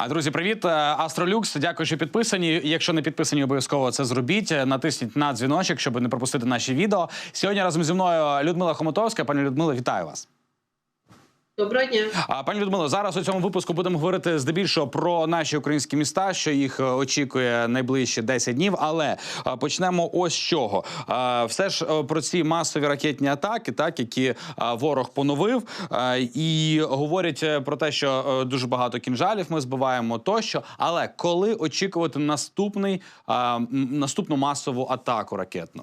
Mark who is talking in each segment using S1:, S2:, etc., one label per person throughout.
S1: А друзі, привіт! Е, Астролюкс. Дякую, що підписані. Якщо не підписані, обов'язково це зробіть. Е, Натисніть на дзвіночок, щоб не пропустити наші відео. Сьогодні разом зі мною Людмила Хомотовська. Пані Людмила, вітаю вас.
S2: Доброго дня.
S1: А пані Людмило, зараз у цьому випуску будемо говорити здебільшого про наші українські міста, що їх е, очікує найближчі 10 днів. Але е, почнемо ось з чого. Е, Все ж про ці масові ракетні атаки, так які ворог поновив, і говорять про те, що дуже багато кінжалів ми збиваємо тощо. Але коли очікувати наступний наступну масову атаку ракетну?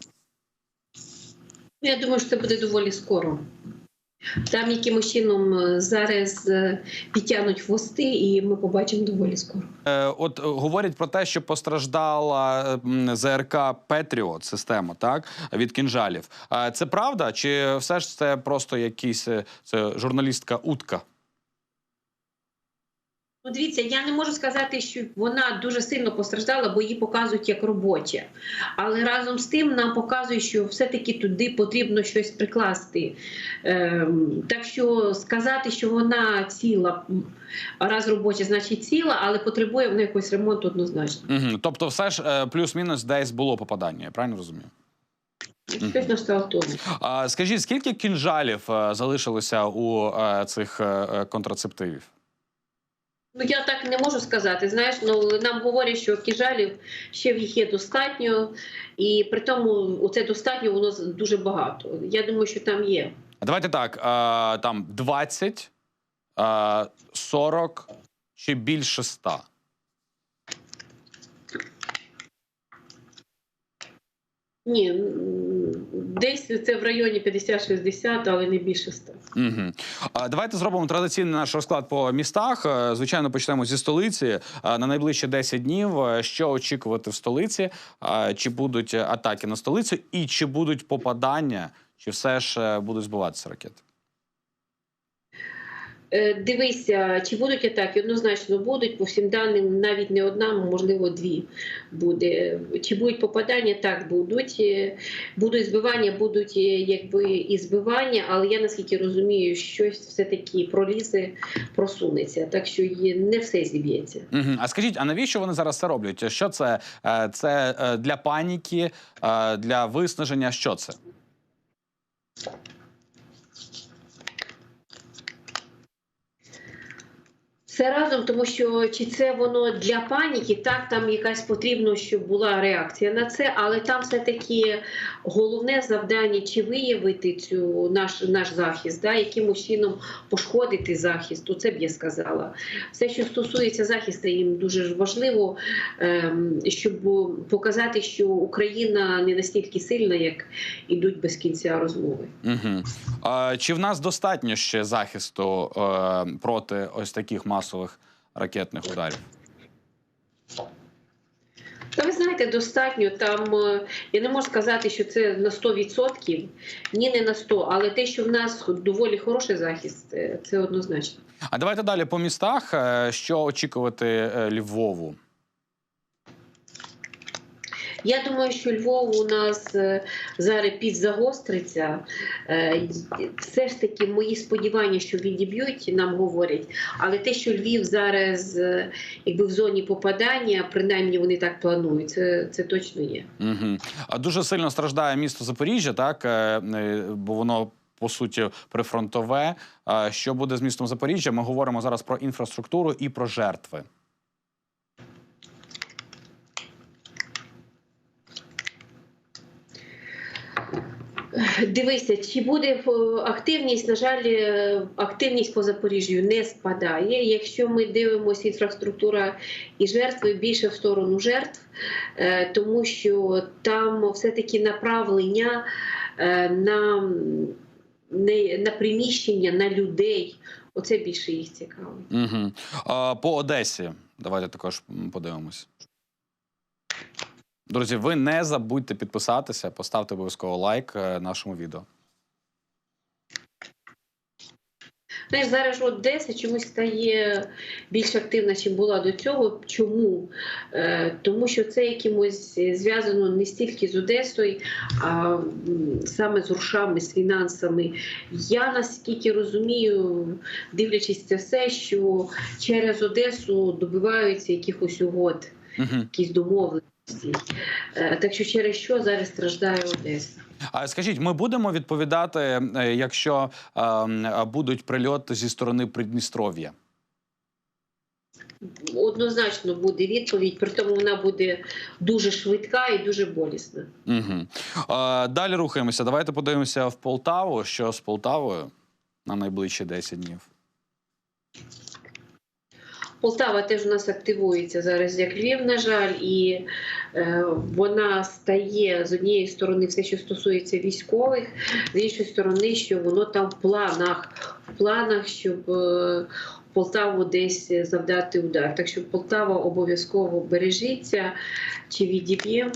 S2: Ну, Я думаю, що це буде доволі скоро. Там якимось чином е, зараз е, підтягнуть хвости, і ми побачимо доволі скоро.
S1: Е, От говорять про те, що постраждала ЗРК Петріот система, так від кінжалів. Це правда, чи все ж це просто якийсь е, це журналістка утка?
S2: Ну, дивіться, я не можу сказати, що вона дуже сильно постраждала, бо її показують як робоче. Але разом з тим нам показують, що все-таки туди потрібно щось прикласти. Ем, так що сказати, що вона ціла, раз робоча, значить ціла, але потребує вона якогось ремонту однозначно.
S1: Угу. Тобто, все ж е, плюс-мінус десь було попадання. Я правильно розумію? А скажіть, скільки кінжалів е, залишилося у е, цих контрацептивів?
S2: Ну я так не можу сказати. Знаєш, ну нам говорять, що кіжалів ще в їх є достатньо, і при тому це достатньо воно з- дуже багато. Я думаю, що там є.
S1: Давайте так: е, там 20, е, 40 чи більше 100?
S2: Ні, десь це в районі 50-60, але не більше 100.
S1: Угу. Давайте зробимо традиційний наш розклад по містах. Е, Звичайно, почнемо зі столиці. Е, На найближчі 10 днів. е, Що очікувати в столиці? Чи будуть атаки на столицю, і чи будуть попадання, чи все ж будуть збиватися ракети?
S2: Е, Дивися, чи будуть атаки? Однозначно будуть. По всім даним, навіть не одна, можливо, дві буде. Чи будуть попадання? Так, будуть. Е, Будуть збивання, будуть е, якби і збивання, але я наскільки розумію, щось все-таки пролізе, просунеться. Так що не все зіб'ється.
S1: Угу. А скажіть, а навіщо вони зараз це роблять? Що це? Це для паніки, для виснаження? Що це?
S2: Все разом, тому що чи це воно для паніки, так там якась потрібно, щоб була реакція на це, але там все таки головне завдання чи виявити цю наш наш захист, да, якимось чином пошкодити захист, це б я сказала. Все, що стосується захисту, їм дуже важливо, ем, щоб показати, що Україна не настільки сильна, як ідуть без кінця розмови.
S1: Угу. А, чи в нас достатньо ще захисту е, проти ось таких масових ракетних ударів?
S2: Та ви знаєте, достатньо там. е, Я не можу сказати, що це на 100%, ні, не на 100%, але те, що в нас доволі хороший захист, е, це однозначно.
S1: А давайте далі по містах. Е, Що очікувати Львову?
S2: Я думаю, що Львов у нас е, зараз підзагостриться. Е, Все ж таки, мої сподівання, що відіб'ють, нам говорять. Але те, що Львів зараз е, якби в зоні попадання, принаймні вони так планують, це, це точно є.
S1: Угу. А дуже сильно страждає місто Запоріжжя, так бо воно. По суті, прифронтове. Що буде з містом Запоріжжя? Ми говоримо зараз про інфраструктуру і про жертви.
S2: Дивися, чи буде е, активність? На жаль, е, активність по Запоріжжю не спадає. Якщо ми дивимося інфраструктура і жертви більше в сторону жертв, е, тому що там все-таки направлення на, на приміщення, на людей. Оце більше їх цікавить.
S1: Угу. А, по Одесі. Давайте також подивимось. Друзі, ви не забудьте підписатися, поставте обов'язково лайк е, нашому відео.
S2: Знаєш, зараз Одеса чомусь стає більш активна, ніж була до цього. Чому? Е, тому що це якимось зв'язано не стільки з Одесою, а саме з грошами, з фінансами. Я наскільки розумію, дивлячись це все, що через Одесу добиваються якихось угод, якісь домовленості. Е, так що через що зараз страждає Одеса?
S1: А скажіть, ми будемо відповідати, е, якщо е, будуть прильоти зі сторони Придністров'я?
S2: Однозначно буде відповідь, при тому вона буде дуже швидка і дуже болісна.
S1: Угу. Е, далі рухаємося. Давайте подивимося в Полтаву. Що з Полтавою на найближчі 10 днів?
S2: Полтава теж у нас активується зараз як Львів, на жаль, і е, вона стає з однієї сторони все, що стосується військових, з іншої сторони, що воно там в планах, в планах, щоб е, Полтаву десь завдати удар. Так що Полтава обов'язково бережіться чи відіб'є.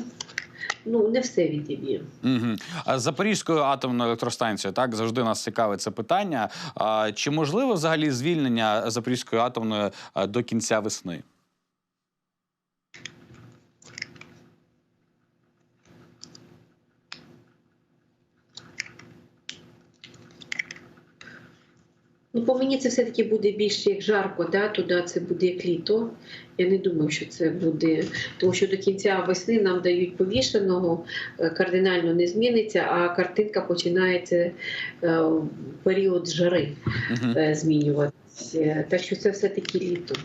S2: Ну, не все відіб'є.
S1: Угу. Запорізькою атомною електростанцією так завжди нас цікавить це питання. А, чи можливо взагалі звільнення Запорізької атомної до кінця весни?
S2: Ну, по мені це все-таки буде більше як жарко, да? туди це буде як літо. Я не думаю, що це буде, тому що до кінця весни нам дають повішеного, е, кардинально не зміниться, а картинка починається е, в період жари
S1: Угу.
S2: змінюватися. Так що це все-таки літо.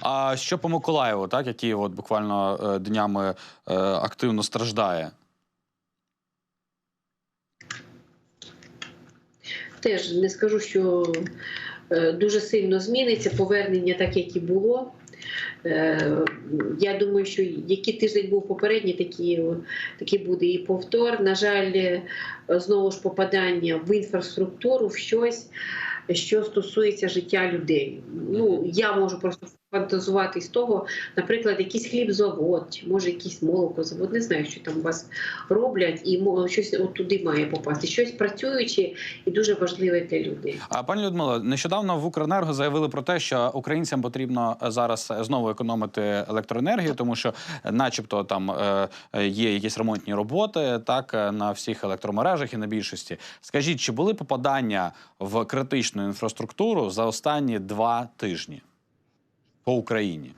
S1: А що по Миколаєву, так який от буквально днями активно страждає?
S2: Теж не скажу, що е, дуже сильно зміниться повернення, так як і було. Е, Я думаю, що який тиждень був попередній, такий, такий буде і повтор. На жаль, е, знову ж попадання в інфраструктуру, в щось, що стосується життя людей. Ну, я можу просто фантазувати з того, наприклад, якийсь хлібзавод, чи може якийсь молокозавод, не знаю, що там у вас роблять, і щось от туди має попасти. Щось працююче і дуже важливе для людей.
S1: А пані Людмило, нещодавно в Укренерго заявили про те, що українцям потрібно е, зараз е, знову економити електроенергію, тому що, е, начебто, там є якісь ремонтні роботи, так на всіх електромережах і на більшості. Скажіть, чи були попадання в критичну інфраструктуру за останні два тижні по Україні?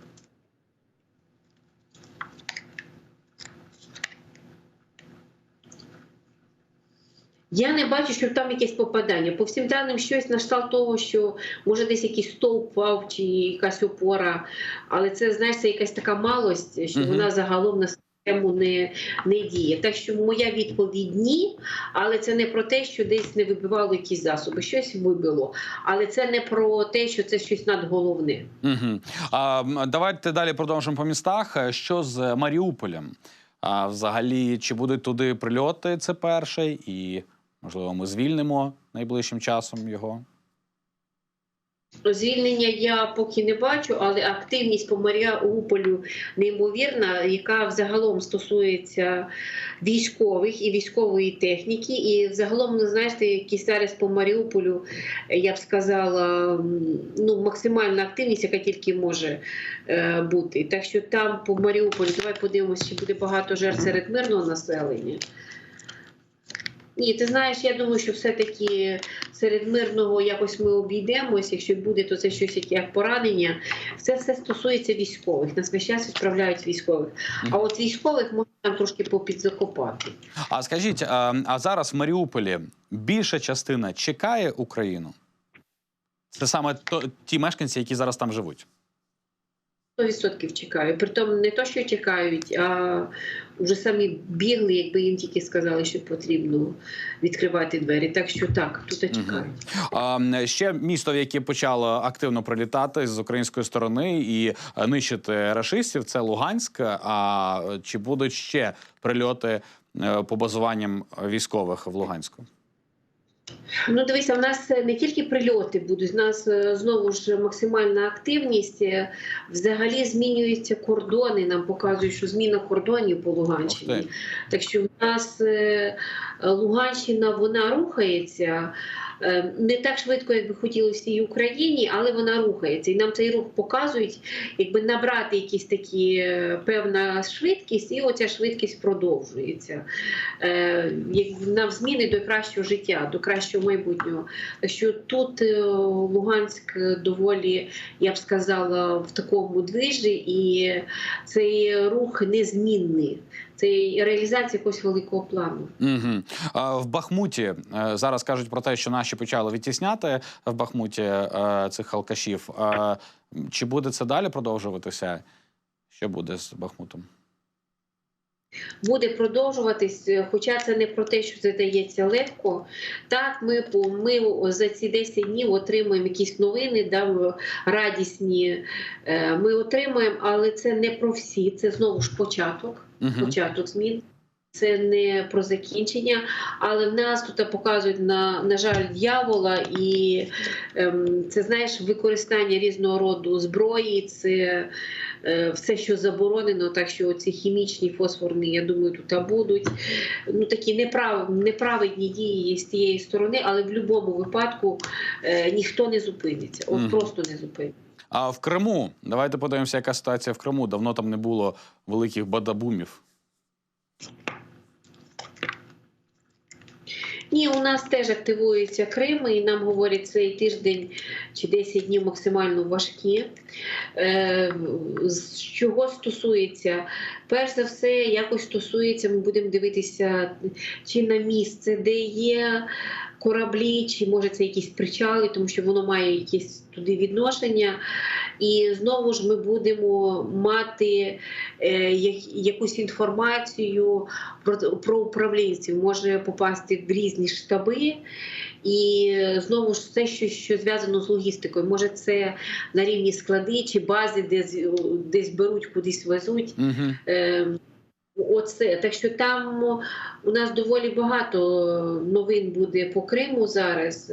S2: Я не бачу, що там якесь попадання. По всім даним, щось на того, що може десь якийсь стовп впав чи якась опора, але це знаєш, це якась така малость, що
S1: Мгм.
S2: вона загалом на систему не, не діє. Так що моя відповідь ні, але це не про те, що десь не вибивало якісь засоби. Щось вибило, але це не про те, що це щось надголовне.
S1: Угу. А, давайте далі продовжимо по містах. Що з Маріуполем? А взагалі, чи будуть туди прильоти? Це перше, і можливо, ми звільнимо найближчим часом його.
S2: Звільнення я поки не бачу, але активність по Маріуполю неймовірна, яка взагалом стосується військових і військової техніки. І взагалом, ну, знаєте, якісь зараз по Маріуполю, я б сказала, ну, максимальна активність, яка тільки може е, бути. Так що там по Маріуполю, давай подивимося, чи буде багато жертв серед мирного населення. Ні, ти знаєш, я думаю, що все-таки серед мирного якось ми обійдемось. Якщо буде, то це щось як поранення. Це все стосується військових. Нас весь час відправляють військових. А от військових можна там трошки попідзакопати.
S1: А скажіть, а, а зараз в Маріуполі більша частина чекає Україну? Це саме то, ті мешканці, які зараз там живуть.
S2: 100% чекаю. Притом не то, що чекають, а вже самі бігли, якби їм тільки сказали, що потрібно відкривати двері. Так що так, тут чекають.
S1: А, ще місто, в яке почало активно прилітати з української сторони і нищити рашистів, це Луганськ. А е, чи будуть ще прильоти е, по базуванням військових в Луганську?
S2: Ну, дивися, в нас е, не тільки прильоти будуть, в нас е, знову ж максимальна активність. Е, Взагалі змінюються кордони. Нам показують, що зміна кордонів по Луганщині. Так що в нас Луганщина вона рухається, не так швидко, як би хотілося і Україні, але вона рухається. І нам цей рух показують, якби набрати якісь такі е, певна швидкість, і оця швидкість продовжується. Е, як на зміни до кращого життя, до кращого майбутнього. Що тут е, Луганськ доволі, я б сказала, в такому движі, і цей рух незмінний. Це реалізація якогось великого плану.
S1: Угу. А, в Бахмуті е, зараз кажуть про те, що наші почали відтісняти в Бахмуті е, цих алкашів. Чи буде це далі продовжуватися? Що буде з Бахмутом?
S2: буде продовжуватись, е, хоча це не про те, що це дається легко. Так, ми ми за ці 10 днів отримуємо якісь новини, да, радісні. Ми отримуємо, але це не про всі. Це знову ж початок.
S1: Угу.
S2: Початок змін. Це не про закінчення, але в нас тут показують на, на жаль дьявола, і ем, це знаєш використання різного роду зброї, це е, все, що заборонено, так що ці хімічні фосфорні, я думаю, тут будуть. Ну такі неправ, неправедні дії є з тієї сторони, але в будь-якому випадку е, ніхто не зупиниться. От
S1: Мгм.
S2: просто не зупиниться.
S1: А в Криму давайте подивимося, яка ситуація в Криму. Давно там не було великих бадабумів.
S2: Ні, у нас теж активується Крим, і нам говорять цей тиждень чи 10 днів максимально важкі. Е, з чого стосується? Перш за все, якось стосується, ми будемо дивитися, чи на місце, де є кораблі, чи може це якісь причали, тому що воно має якісь туди відношення. І знову ж ми будемо мати е, якусь інформацію про, про управлінців, може попасти в різні штаби. І знову ж все, що, що зв'язано з логістикою. Може, це на рівні склади чи бази, де десь беруть, кудись везуть.
S1: Угу.
S2: Е, Оце так що там у нас доволі багато новин буде по Криму зараз.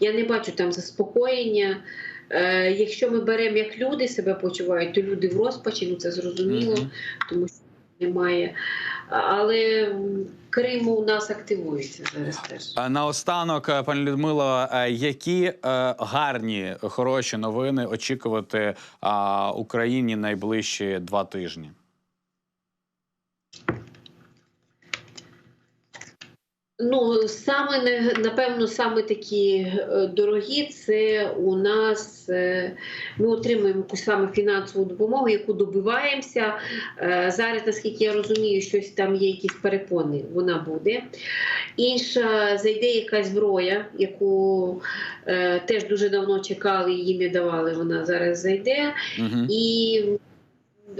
S2: Я не бачу там заспокоєння. Е, якщо ми беремо як люди себе почувають, то люди в розпачі, ну це зрозуміло,
S1: Мгм.
S2: тому що немає. Але м, Крим у нас активується зараз теж.
S1: Наостанок, е, пані Людмило, е, які е, гарні, хороші новини очікувати Україні найближчі два тижні?
S2: Ну, саме напевно, саме такі е, дорогі це у нас е, ми отримуємо якусь саме фінансову допомогу, яку добиваємося. Е, Зараз, наскільки я розумію, щось там є якісь перепони, вона буде. Інша зайде якась зброя, яку теж дуже давно чекали, її не давали. Вона зараз зайде.
S1: Угу.
S2: І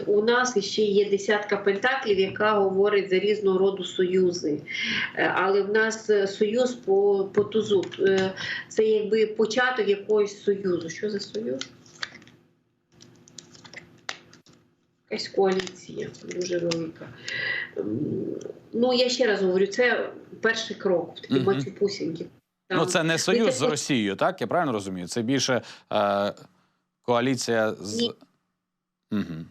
S2: у нас ще є десятка пентаклів, яка говорить за різного роду союзи. Е, Але в нас е, союз по, по тузу. Е, Це якби початок якогось союзу. Що за союз? Якась коаліція дуже велика. Ну, я ще раз говорю, це перший крок в такі
S1: Мгм. Ну, це не союз з Росією, так? Я правильно розумію? Це більше е, коаліція з.
S2: Ні.
S1: Угу.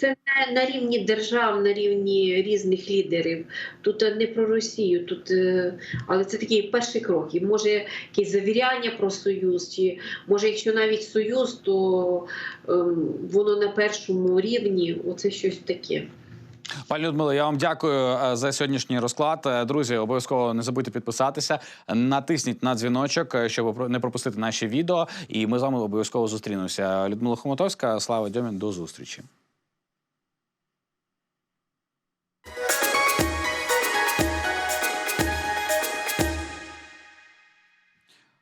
S2: Це на, на рівні держав, на рівні різних лідерів. Тут е, не про Росію, тут, е, але це такий перший крок. І може якесь завіряння про союз, чи може, якщо навіть союз, то ем, воно на першому рівні. Оце щось таке.
S1: Пані Людмило, я вам дякую е, за сьогоднішній розклад. Друзі, обов'язково не забудьте підписатися, натисніть на дзвіночок, щоб не пропустити наші відео. І ми з вами обов'язково зустрінемося. Людмила Хомутовська, Слава Дьомін, до зустрічі.